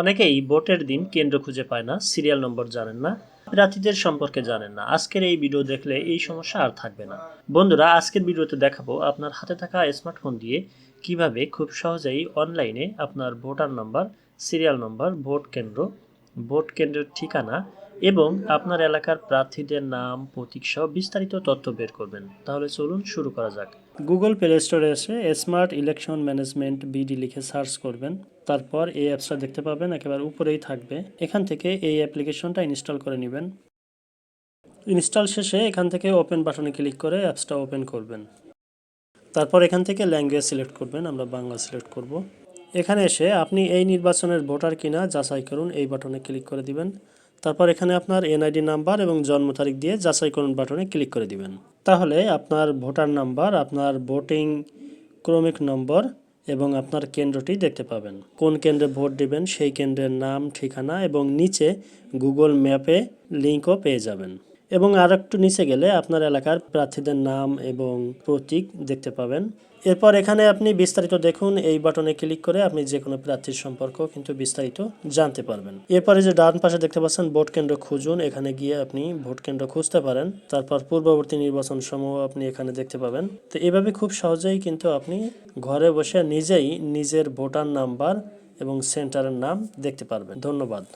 অনেকেই ভোটের দিন কেন্দ্র খুঁজে পায় না, সিরিয়াল নম্বর জানেন না প্রার্থীদের সম্পর্কে জানেন না। আজকের এই ভিডিও দেখলে এই সমস্যা আর থাকবে না। বন্ধুরা, আজকের ভিডিওতে দেখাবো আপনার হাতে থাকা স্মার্টফোন দিয়ে কীভাবে খুব সহজেই অনলাইনে আপনার voter number, serial number, vote কেন্দ্র, ভোট কেন্দ্রের ঠিকানা এবং আপনার এলাকার প্রার্থীদের নাম, প্রতীক সহ বিস্তারিত তথ্য বের করবেন। তাহলে চলুন শুরু করা যাক। গুগল প্লে স্টোরে এসে স্মার্ট ইলেকশন ম্যানেজমেন্ট বিডি লিখে সার্চ করবেন। তারপর এই অ্যাপসটা দেখতে পাবেন, একেবারে উপরেই থাকবে। এখান থেকে এই অ্যাপ্লিকেশনটা ইনস্টল করে নেবেন। ইনস্টল শেষে এখান থেকে ওপেন বাটনে ক্লিক করে অ্যাপসটা ওপেন করবেন। তারপর এখান থেকে ল্যাঙ্গুয়েজ সিলেক্ট করবেন, আমরা বাংলা সিলেক্ট করব। এখানে এসে আপনি এই নির্বাচনের ভোটার কিনা যাচাই করুন, এই বাটনে ক্লিক করে দিবেন। তারপর এখানে আপনার এনআইডি নাম্বার এবং জন্ম তারিখ দিয়ে যাচাই করুন বাটনে ক্লিক করে দিবেন। তাহলে আপনার ভোটার নাম্বার, আপনার ভোটিং ক্রমিক নম্বর এবং আপনার কেন্দ্রটি দেখতে পাবেন। কোন কেন্দ্রে ভোট দিবেন সেই কেন্দ্রের নাম, ঠিকানা এবং নিচে গুগল ম্যাপে লিঙ্কও পেয়ে যাবেন। এবং আর একটু নিচে গেলে আপনার এলাকার প্রার্থীদের নাম এবং প্রতীক দেখতে পাবেন। এরপর এখানে আপনি বিস্তারিত দেখুন, এই বাটনে ক্লিক করে আপনি যে কোনো প্রার্থীর সম্পর্ক কিন্তু বিস্তারিত জানতে পারবেন। এরপরে যে ডান পাশে দেখতে পাচ্ছেন, ভোট কেন্দ্র খুঁজুন। এখানে গিয়ে আপনি ভোট কেন্দ্র খুঁজতে পারেন। তারপর পূর্ববর্তী নির্বাচন সমূহ আপনি এখানে দেখতে পাবেন। তো এভাবে খুব সহজেই কিন্তু আপনি ঘরে বসে নিজেই নিজের ভোটার নাম্বার এবং সেন্টারের নাম দেখতে পারবেন। ধন্যবাদ।